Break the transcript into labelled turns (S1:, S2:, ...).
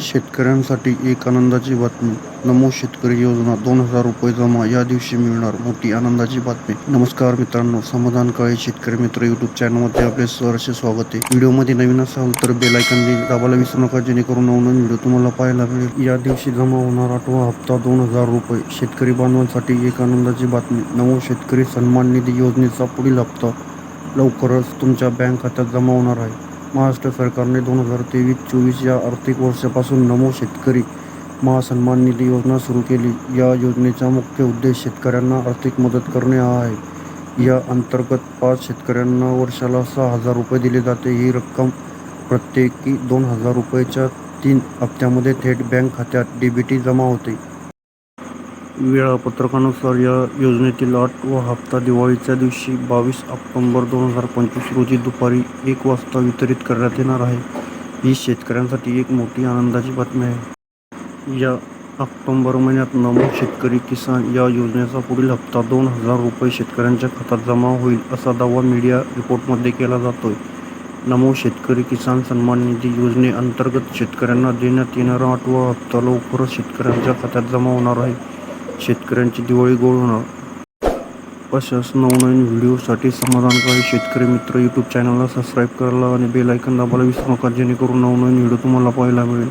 S1: शेतकऱ्यांसाठी एक आनंदाची बातमी. नमो शेतकरी योजना दोन हजार रुपये जमा या दिवशी मिळणार मोठी आनंदाची बातमी. नमस्कार मित्रांनो समाधान काळे शेतकरी मित्र युट्यूब चॅनलमध्ये आपले सहर्ष स्वागत आहे. व्हिडिओमध्ये नवीन असाल तर बेल दाबायला विसरू नका जेणेकरून नवनवीन व्हिडिओ तुम्हाला पाहायला मिळेल. या दिवशी जमा होणार आठवा हप्ता दोन हजार रुपये. शेतकरी बांधवांसाठी एक आनंदाची बातमी. नमो शेतकरी सन्मान निधी योजनेचा पुढील हप्ता लवकरच तुमच्या बँक खात्यात जमा होणार आहे. महाराष्ट्र सरकारने दोन हजार तेवीस चोवीस या आर्थिक वर्षापासून नमो शेतकरी महासन्मान निधी योजना सुरू केली. या योजनेचा मुख्य उद्देश शेतकऱ्यांना आर्थिक मदत करणे हा आहे. या अंतर्गत पाच शेतकऱ्यांना वर्षाला सहा हजार रुपये दिले जाते. ही रक्कम प्रत्येकी दोन हजार रुपयेच्या तीन हप्त्यामध्ये थेट बँक खात्यात डीबीटी जमा होते. वेळापत्रकानुसार या योजनेतील आठवा हप्ता दिवाळीच्या दिवशी बावीस ऑक्टोंबर दोन हजार पंचवीस रोजी दुपारी एक वाजता वितरित करण्यात येणार आहे. ही शेतकऱ्यांसाठी एक मोठी आनंदाची बातमी आहे. या ऑक्टोंबर महिन्यात नमो शेतकरी किसान या योजनेचा पुढील हप्ता दोन हजार रुपये शेतकऱ्यांच्या खात्यात जमा होईल असा दावा मीडिया रिपोर्टमध्ये केला जातोय. नमो शेतकरी किसान सन्मान निधी योजनेअंतर्गत शेतकऱ्यांना देण्यात येणारा आठवा हप्ता लवकरच शेतकऱ्यांच्या खात्यात जमा होणार आहे. शेतकऱ्यांची दिवाळी गोड होणार. अशाच नवनवीन व्हिडिओसाठी समाधानकारी शेतकरी मित्र यूट्यूब चॅनलला सबस्क्राईब करायला आणि बेल आयकॉन दाबायला विसरू नका जेणेकरून नवनवीन व्हिडिओ तुम्हाला पाहायला मिळेल.